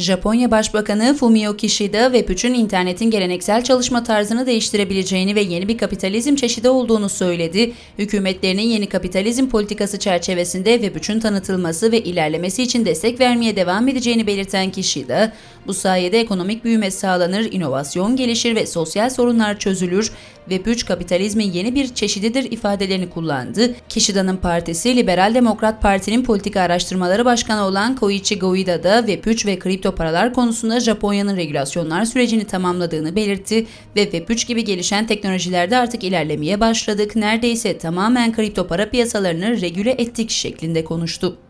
Japonya Başbakanı Fumio Kishida, Web3'ün internetin geleneksel çalışma tarzını değiştirebileceğini ve yeni bir kapitalizm çeşidi olduğunu söyledi. Hükümetlerinin yeni kapitalizm politikası çerçevesinde Web3'ün tanıtılması ve ilerlemesi için destek vermeye devam edeceğini belirten Kishida, bu sayede ekonomik büyüme sağlanır, inovasyon gelişir ve sosyal sorunlar çözülür. Web3 kapitalizmin yeni bir çeşididir ifadelerini kullandı. Kishida'nın partisi Liberal Demokrat Parti'nin politika araştırmaları başkanı olan Koichi Goida da Web3 ve kripto paralar konusunda Japonya'nın regülasyonlar sürecini tamamladığını belirtti ve Web3 gibi gelişen teknolojilerde artık ilerlemeye başladık. Neredeyse tamamen kripto para piyasalarını regüle ettik şeklinde konuştu.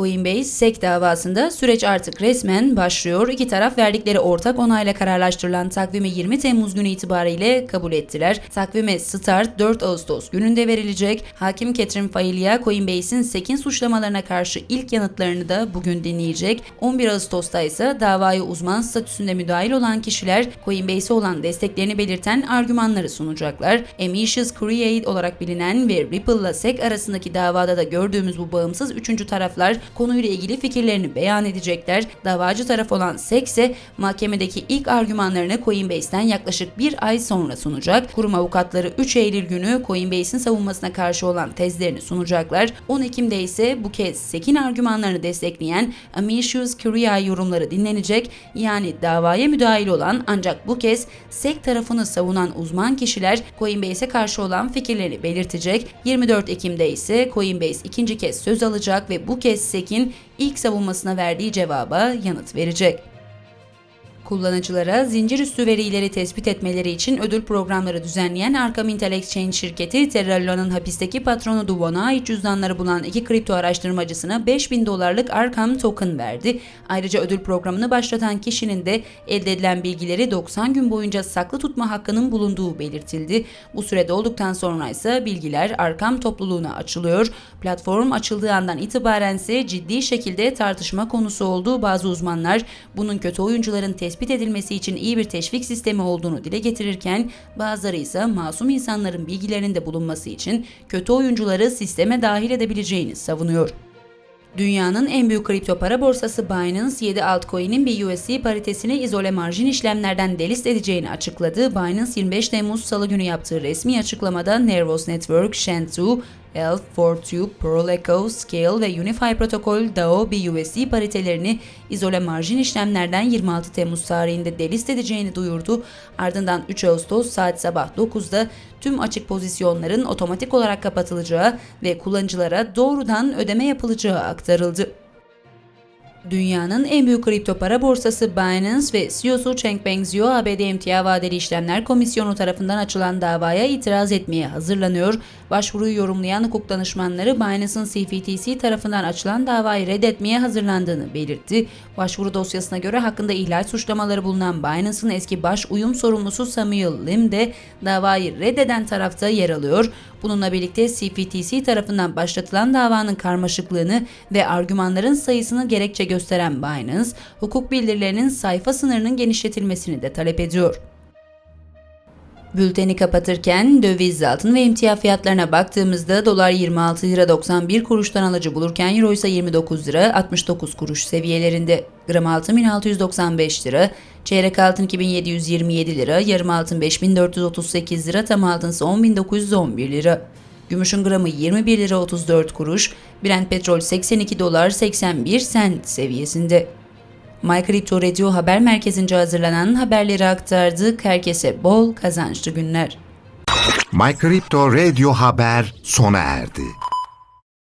Coinbase SEC davasında süreç artık resmen başlıyor. İki taraf verdikleri ortak onayla kararlaştırılan takvimi 20 Temmuz günü itibariyle kabul ettiler. Takvime start 4 Ağustos gününde verilecek. Hakim Catherine Failia, Coinbase'in SEC'in suçlamalarına karşı ilk yanıtlarını da bugün dinleyecek. 11 Ağustos'ta ise davaya uzman statüsünde müdahil olan kişiler Coinbase'e olan desteklerini belirten argümanları sunacaklar. Ambitious Create olarak bilinen ve Ripple'la SEC arasındaki davada da gördüğümüz bu bağımsız üçüncü taraflar konuyla ilgili fikirlerini beyan edecekler. Davacı taraf olan SEC ise mahkemedeki ilk argümanlarını Coinbase'den yaklaşık bir ay sonra sunacak. Kurum avukatları 3 Eylül günü Coinbase'in savunmasına karşı olan tezlerini sunacaklar. 10 Ekim'de ise bu kez SEC'in argümanlarını destekleyen Amicius Curiae yorumları dinlenecek. Yani davaya müdahil olan ancak bu kez SEC tarafını savunan uzman kişiler Coinbase'e karşı olan fikirlerini belirtecek. 24 Ekim'de ise Coinbase ikinci kez söz alacak ve bu kez SEC'in ilk savunmasına verdiği cevaba yanıt verecek. Kullanıcılara zincir üstü verileri tespit etmeleri için ödül programları düzenleyen Arkham Intel Exchange şirketi, Terrella'nın hapisteki patronu Duvon'a ait cüzdanları bulan iki kripto araştırmacısına 5000 dolarlık Arkham token verdi. Ayrıca ödül programını başlatan kişinin de elde edilen bilgileri 90 gün boyunca saklı tutma hakkının bulunduğu belirtildi. Bu sürede olduktan sonra ise bilgiler Arkham topluluğuna açılıyor. Platform açıldığı andan itibaren ise ciddi şekilde tartışma konusu olduğu bazı uzmanlar bunun kötü oyuncuların tespit tespit edilmesi için iyi bir teşvik sistemi olduğunu dile getirirken bazıları ise masum insanların bilgilerinde bulunması için kötü oyuncuları sisteme dahil edebileceğini savunuyor. Dünyanın en büyük kripto para borsası Binance, 7 altcoin'in BUSD paritesini izole marjin işlemlerden delist edeceğini açıkladı. Binance 25 Temmuz Salı günü yaptığı resmi açıklamada Nervos Network, Shenzhou, L4Tube, Proleco, Scale ve Unify protokol DAO BUSD paritelerini izole marjin işlemlerden 26 Temmuz tarihinde delist edeceğini duyurdu. Ardından 3 Ağustos saat sabah 9'da tüm açık pozisyonların otomatik olarak kapatılacağı ve kullanıcılara doğrudan ödeme yapılacağı aktarıldı. Dünyanın en büyük kripto para borsası Binance ve CEO'su Changpeng Zhou ABD Emtia Vadeli İşlemler Komisyonu tarafından açılan davaya itiraz etmeye hazırlanıyor. Başvuruyu yorumlayan hukuk danışmanları Binance'ın CFTC tarafından açılan davayı reddetmeye hazırlandığını belirtti. Başvuru dosyasına göre hakkında ihlal suçlamaları bulunan Binance'ın eski baş uyum sorumlusu Samuel Lim de davayı reddeden tarafta yer alıyor. Bununla birlikte CFTC tarafından başlatılan davanın karmaşıklığını ve argümanların sayısını gerekçe gösteren Binance, hukuk bildirilerinin sayfa sınırının genişletilmesini de talep ediyor. Bülteni kapatırken döviz, altın ve emtia fiyatlarına baktığımızda dolar 26 lira 91 kuruştan alıcı bulurken euro ise 29 lira 69 kuruş seviyelerinde. Gram altın 1695 lira, çeyrek altın 2727 lira, yarım altın 5438 lira, tam altın ise 10911 lira. Gümüşün gramı 21 lira 34 kuruş, Brent petrol 82 dolar 81 sent seviyesinde. MyCrypto Radio haber merkezince hazırlanan haberleri aktardık. Herkese bol kazançlı günler. My Radio Haber sona erdi.